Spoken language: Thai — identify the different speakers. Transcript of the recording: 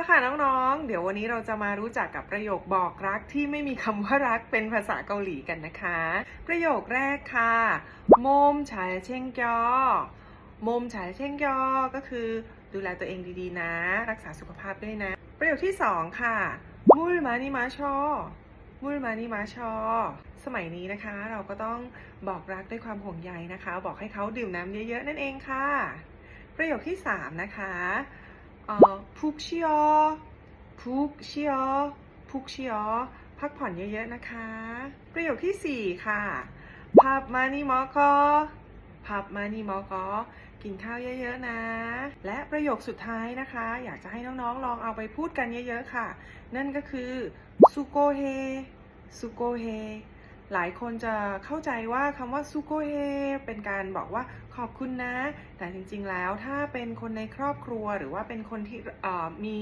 Speaker 1: ละค่ะน้องๆ เดี๋ยววันนี้เราจะมารู้จักกับประโยคบอกรักที่ไม่มีคำว่ารักเป็นภาษาเกาหลีกันนะคะ ประโยคแรกค่ะโมมฉายเช่งกอโมมฉายเช่งกอก็คือดูแลตัวเองดีๆนะ รักษาสุขภาพด้วยนะ ประโยคที่สองค่ะมุลมานิมาชอมุลมานิมาชอ สมัยนี้นะคะ เราก็ต้องบอกรักด้วยความห่วงใยนะคะ บอกให้เขาดื่มน้ำเยอะๆนั่นเองค่ะ ประโยคที่สามนะคะ เออพุกชิอพุกชิอพุกชิอพักผ่อนเยอะๆนะคะ ประโยคที่สี่ค่ะพับมานิมอกอพับมานิมอกอกินข้าวเยอะ ๆ นะ และประโยคสุดท้ายนะคะ อยากจะให้น้องๆ ลองเอาไปพูดกันเยอะ ๆ ค่ะ นั่นก็คือ สุโกเฮ สุโกเฮ หลายคนจะเข้าใจว่าคำว่าซูโกเฮเป็นการบอกว่าขอบคุณนะ แต่จริงๆแล้วถ้าเป็นคนในครอบครัวหรือว่าเป็นคนที่มี